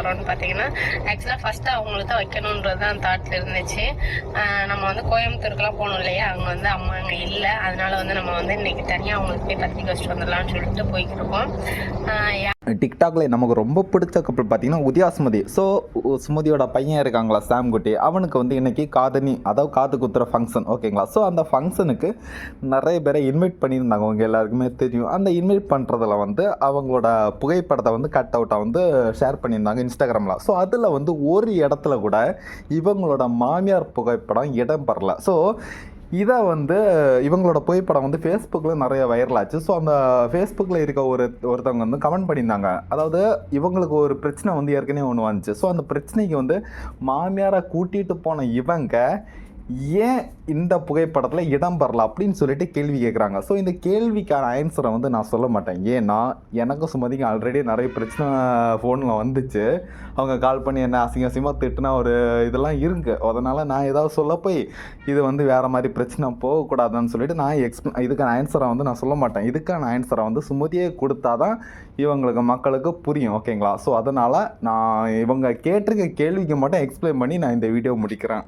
போகிறோம்னு பார்த்தீங்கன்னா ஆக்சுவலாக ஃபஸ்ட்டு அவங்களுக்கு தான் வைக்கணுன்றது தான் தாட்டில் இருந்துச்சு. நம்ம வந்து கோயம்புத்தூருக்குலாம் போகணும் இல்லையா? அங்கே வந்து அம்மா அங்கே இல்லை. அதனால வந்து நம்ம வந்து இன்னைக்கு தனியாக அவங்களுக்கு போய் பத்திரிக்கை வச்சுட்டு வந்துடலாம்னு சொல்லிட்டு போய்க்கிருக்கோம் டிக்டாக்ல நமக்கு ரொம்ப பிடிச்ச கப்பல் பார்த்தீங்கன்னா உதயா சுமதி. ஸோ சுமதியோட பையன் இருக்காங்களா சாம் குட்டி. அவனுக்கு வந்து இன்னைக்கு காதணி அதாவது காது குத்துற ஃபங்க்ஷன் ஓகேங்களா ஸோ அந்த ஃபங்க்ஷனுக்கு நிறைய பேரை இன்வைட் பண்ணியிருந்தாங்க. அவங்க எல்லாருக்குமே தெரியும். அந்த இன்வைட் பண்ணுறதுல வந்து அவங்களோட புகைப்படத்தை வந்து கட் அவுட்டாக வந்து ஷேர் பண்ணியிருந்தாங்க இன்ஸ்டாகிராமில் ஸோ அதில் வந்து ஒரு இடத்துல கூட இவங்களோட மாமியார் புகைப்படம் இடம் பெறல. ஸோ இதை வந்து இவங்களோட புகைப்படம் வந்து ஃபேஸ்புக்கில் நிறைய வைரல் ஆச்சு. ஸோ அந்த ஃபேஸ்புக்கில் இருக்க ஒரு ஒருத்தவங்க வந்து கமெண்ட் பண்ணியிருந்தாங்க. அதாவது இவங்களுக்கு ஒரு பிரச்சனை வந்து ஏற்கனவே ஒன்று வந்துச்சு. ஸோ அந்த பிரச்சனைக்கு வந்து மாமியாரை கூட்டிகிட்டு போன இவங்க ஏன் இந்த புகைப்படத்தில் இடம் பெறல அப்படின்னு சொல்லிட்டு கேள்வி கேட்குறாங்க ஸோ இந்த கேள்விக்கான ஆன்சரை வந்து நான் சொல்ல மாட்டேன். ஏன்னா எனக்கும் சுமதிக்கு ஆல்ரெடி நிறைய பிரச்சனை ஃபோனில் வந்துச்சு. அவங்க கால் பண்ணி என்ன அசிங்க அசிங்கமாக திட்டுனா ஒரு இதெல்லாம் இருக்குது அதனால் நான் ஏதாவது சொல்ல போய் இது வந்து வேறு மாதிரி பிரச்சனை போகக்கூடாதுன்னு சொல்லிட்டு நான் எக்ஸ்பிள இதுக்கான ஆன்சரை வந்து நான் சொல்ல மாட்டேன். இதுக்கான ஆன்சரை வந்து சுமதியே கொடுத்தா தான் இவங்களுக்கு மக்களுக்கு புரியும் ஓகேங்களா ஸோ அதனால் நான் இவங்க கேட்டிருக்க கேள்விக்கு மட்டும் எக்ஸ்பிளைன் பண்ணி நான் இந்த வீடியோ முடிக்கிறேன்.